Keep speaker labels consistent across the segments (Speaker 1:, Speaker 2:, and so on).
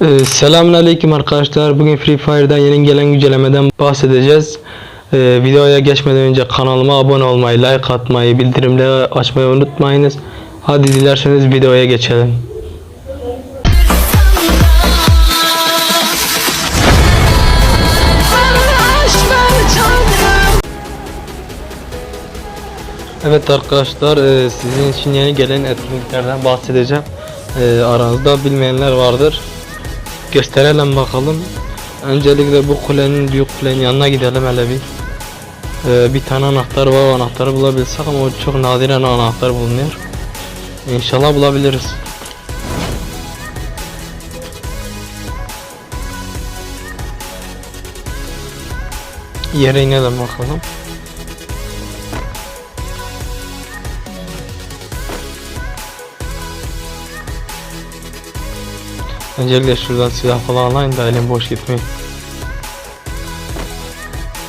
Speaker 1: Ee, Selamünaleyküm arkadaşlar. Bugün Free Fire'dan yeni gelen güncellemeden bahsedeceğiz. Ee, videoya geçmeden önce kanalıma abone olmayı, like atmayı, bildirimleri açmayı unutmayınız. Hadi dilerseniz videoya geçelim. Evet arkadaşlar e, sizin için yeni gelen etkinliklerden bahsedeceğim. E, aranızda bilmeyenler vardır. Gösterelim bakalım. Öncelikle bu kulenin büyük kulenin yanına gidelim hele bir. E, bir tane anahtar var anahtarı bulabilsek ama o çok nadiren anahtar bulunuyor. İnşallah bulabiliriz. Yere inelim bakalım. Öncelikle şuradan silah falan alayım da elim boş gitmeyin.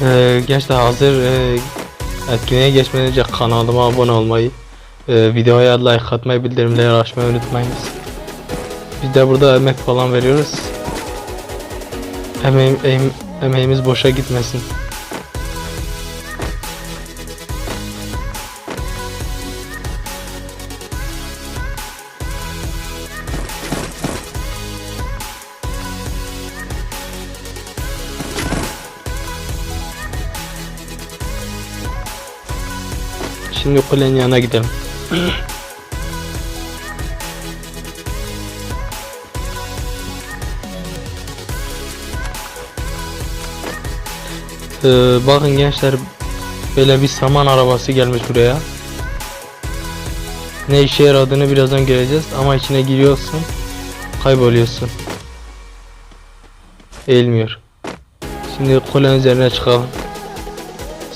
Speaker 1: Ee, gençler hazır e, etkinliğe geçmeden önce kanalıma abone olmayı, e, videoya like atmayı, bildirimleri açmayı unutmayınız. Biz de burada emek falan veriyoruz. Emeğim, emeğim- emeğimiz boşa gitmesin. Şimdi kulenin yanına gidelim. Ee, bakın gençler böyle bir saman arabası gelmiş buraya. Ne işe yaradığını birazdan göreceğiz ama içine giriyorsun kayboluyorsun. Eğilmiyor. Şimdi kulenin üzerine çıkalım.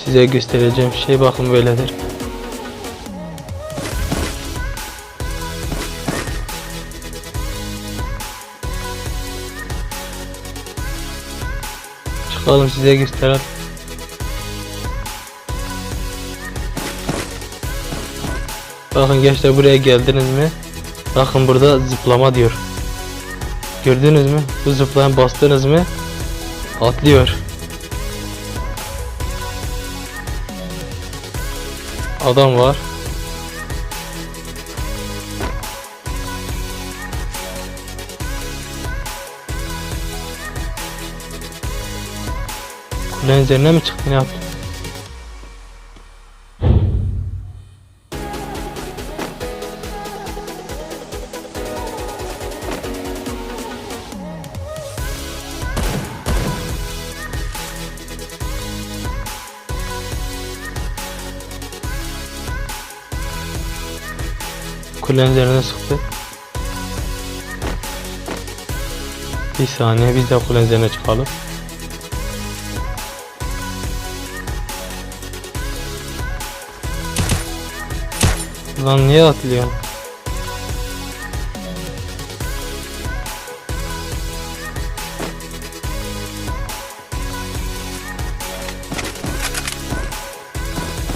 Speaker 1: Size göstereceğim şey bakın böyledir. Çıkalım size gösterelim. Bakın gençler buraya geldiniz mi? Bakın burada zıplama diyor. Gördünüz mü? Bu zıplayan bastınız mı? Atlıyor. Adam var. Üzerine mi çıktı ne yaptı? Kulenin üzerine sıktı. Bir saniye biz de kulenin üzerine çıkalım. Lan niye atlıyor?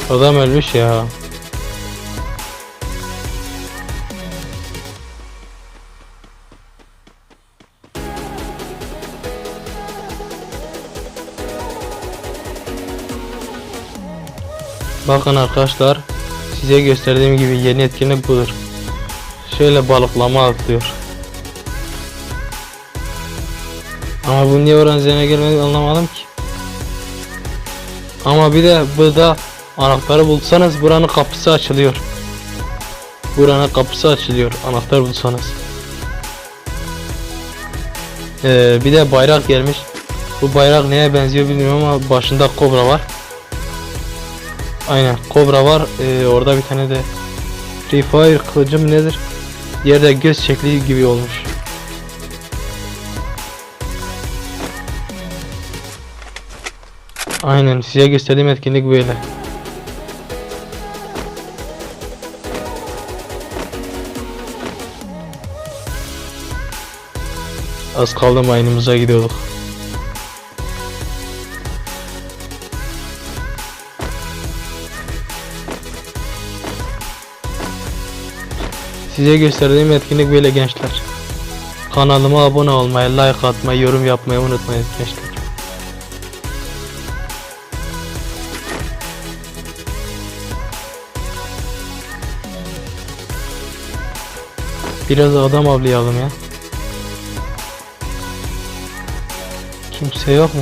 Speaker 1: Adam ölmüş ya. Bakın arkadaşlar size gösterdiğim gibi yeni etkinlik budur. Şöyle balıklama atlıyor. Ama bu niye oranın üzerine gelmedi anlamadım ki. Ama bir de burada anahtarı bulsanız buranın kapısı açılıyor. Buranın kapısı açılıyor anahtar bulsanız. Ee, bir de bayrak gelmiş. Bu bayrak neye benziyor bilmiyorum ama başında kobra var. Aynen kobra var. Ee, orada bir tane de Free Fire kılıcım nedir? Yerde göz şekli gibi olmuş. Aynen size gösterdiğim etkinlik böyle. Az kaldı mayınımıza gidiyorduk. Size gösterdiğim etkinlik böyle gençler. Kanalıma abone olmayı, like atmayı, yorum yapmayı unutmayın gençler. Biraz adam avlayalım ya. Kimse yok mu?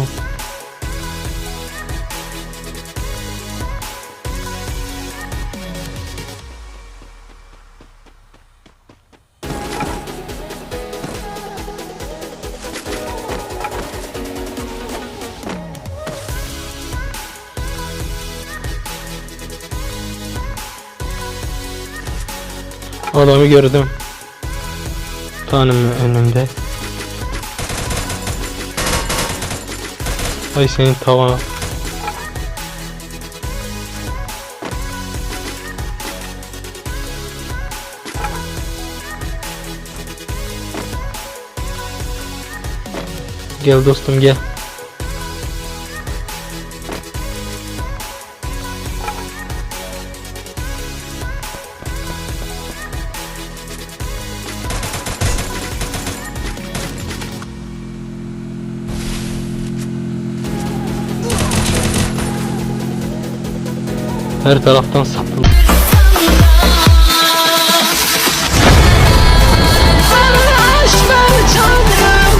Speaker 1: Adamı gördüm. Tanım önümde. Ay senin tavana. Gel dostum gel. Her taraftan sap